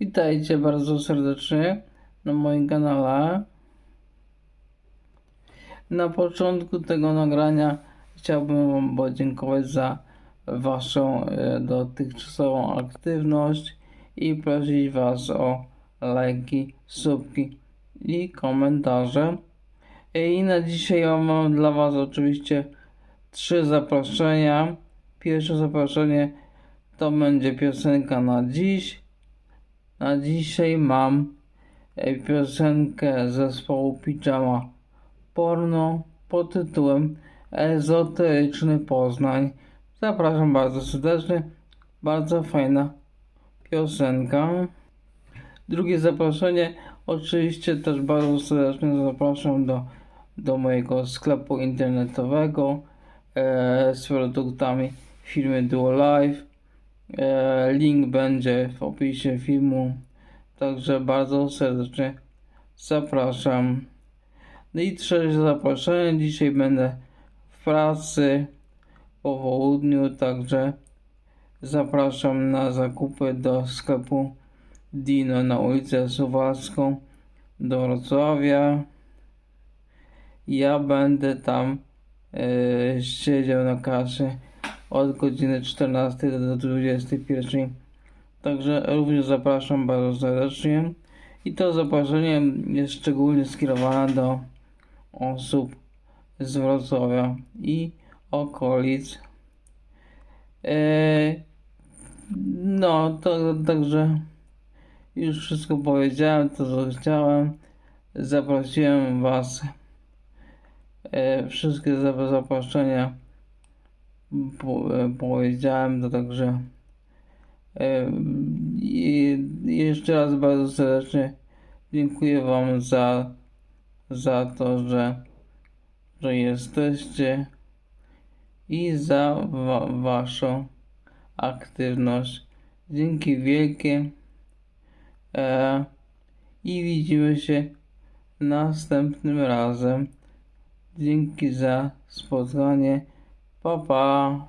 Witajcie bardzo serdecznie na moim kanale. Na początku tego nagrania chciałbym Wam podziękować za Waszą e, dotychczasową aktywność i prosić Was o lajki, subki i komentarze. I na dzisiaj mam dla Was oczywiście trzy zaproszenia. Pierwsze zaproszenie to będzie piosenka na dziś. Na dzisiaj mam e, piosenkę zespołu Pijama Porno pod tytułem Ezoteryczny Poznań. Zapraszam bardzo serdecznie. Bardzo fajna piosenka. Drugie zaproszenie, oczywiście też bardzo serdecznie zapraszam do, do mojego sklepu internetowego e, z produktami firmy Duo Life. E, link będzie w opisie filmu, także bardzo serdecznie zapraszam. No i trzecie zaproszenie, dzisiaj będę w pracy po południu, także zapraszam na zakupy do sklepu Dino na ulicę Suwalską do Wrocławia. Ja będę tam e, siedział na kasie od godziny 14 do 21. Także również zapraszam bardzo serdecznie. I to zaproszenie jest szczególnie skierowane do osób z Wrocławia i okolic. E, no, to także już wszystko powiedziałem, to co chciałem. Zaprosiłem Was. E, wszystkie za- zaproszenia e, powiedziałem, to także e, jeszcze raz bardzo serdecznie dziękuję Wam za, za to, że, że jesteście i za wa, Waszą aktywność. Dzięki wielkie e, i widzimy się następnym razem. Dzięki za spotkanie. Bye bye.